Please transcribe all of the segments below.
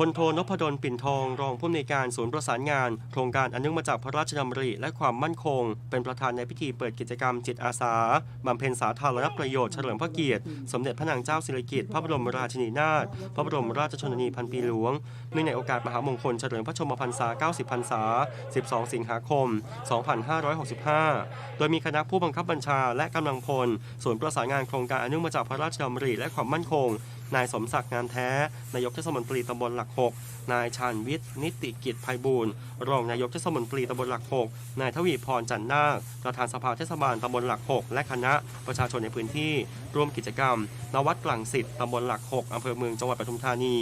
พลโทนพดลปิ่นทอง รองผู้อำนวยการศูนย์ประสานงาน โครงการอนเนื่องมาจากพระราชดำริและความมั่นคง เป็นประธานในพิธีเปิดกิจกรรมจิตอาสาบำเพ็ญสาธารณประโยชน์เฉลิมพระเกียรติ สมเด็จพระนางเจ้าสิริกิติ์พระบรมราชินีนาถพระบรมราชชนนีพันปีหลวงเนื่องในโอกาสมหามงคลเฉลิมพระชนมพรรษา 90 พรรษา 12 สิงหาคม 2565 โดยมีคณะผู้บังคับบัญชาและกำลังพล ศูนย์ประสานงานโครงการอนเนื่องมาจากพระราชดำริและความมั่นคง นายสมศักดิ์งานแท้ นายกเทศมนตรีตำบลหลักหกนายชาญวิทย์นิติกิจภัยบูรณ์รองนายกเทศมนตรีตำบลหลักหกนายทวีพรจันนาคประธานสภาเทศบาลตำบลหลักหกและคณะประชาชนในพื้นที่ ร่วมกิจกรรม นวัดกลางสิทธิ์ตำบลหลักหกอำเภอเมืองจังหวัดปทุมธานี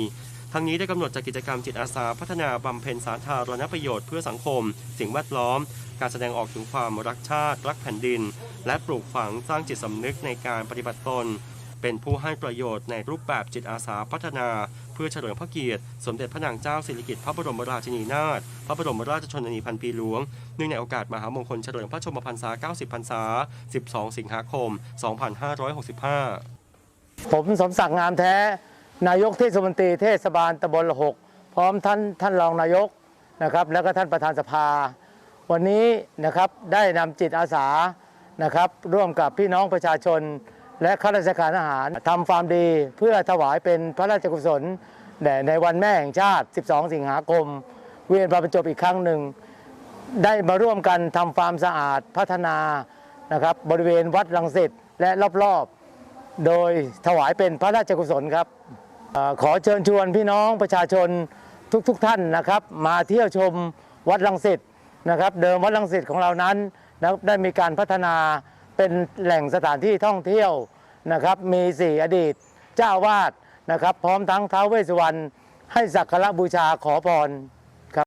ทั้งนี้ได้กำหนดจัดกิจกรรมจิตอาสาพัฒนาบำเพ็ญสาธารณประโยชน์เพื่อสังคม สิ่งแวดล้อม การแสดงออกถึงความรักชาติ รักแผ่นดิน และปลูกฝังสร้างจิตสำนึกในการปฏิบัติตน เป็นผู้ให้ประโยชน์ในรูปแบบจิตอาสาพัฒนา เพื่อเฉลิมพระเกียรติ สมเด็จพระนางเจ้าสิริกิติ์พระบรมราชินีนาถพระบรมราชชนนีพันปีหลวงเนื่องในโอกาสมหามงคลเฉลิมพระชนมพรรษา 90 พรรษา 12 สิงหาคม 2565 ผมสมศักดิ์งามแท้ นายกเทศมนตรีเทศบาลตำบลหกพร้อมท่านท่านรองนายกนะครับแล้วก็ท่านประธานสภา วันนี้นะครับได้นำจิตอาสานะครับร่วมกับพี่น้องประชาชน และข้าราชการทหารทำความดีเพื่อถวายเป็นพระราชกุศลแด่ในวันแม่แห่งชาติ 12 สิงหาคม เวียนมาบรรจบอีกครั้งหนึ่ง ได้มาร่วมกันทำความสะอาดพัฒนานะครับบริเวณวัดรังสิตและรอบๆ โดยถวายเป็นพระราชกุศลครับอขอเชิญชวนพี่น้องประชาชนทุกๆทท่านนะครับ มาเที่ยวชมวัดรังสิตนะครับ เดิมวัดรังสิตของเรานั้นได้มีการพัฒนา เป็นแหล่งสถานที่ท่องเที่ยวนะครับมีสี่อดีตเจ้าวาดนะครับพร้อมทั้งท้าวเวสุวรรณให้สักการะบูชาขอพร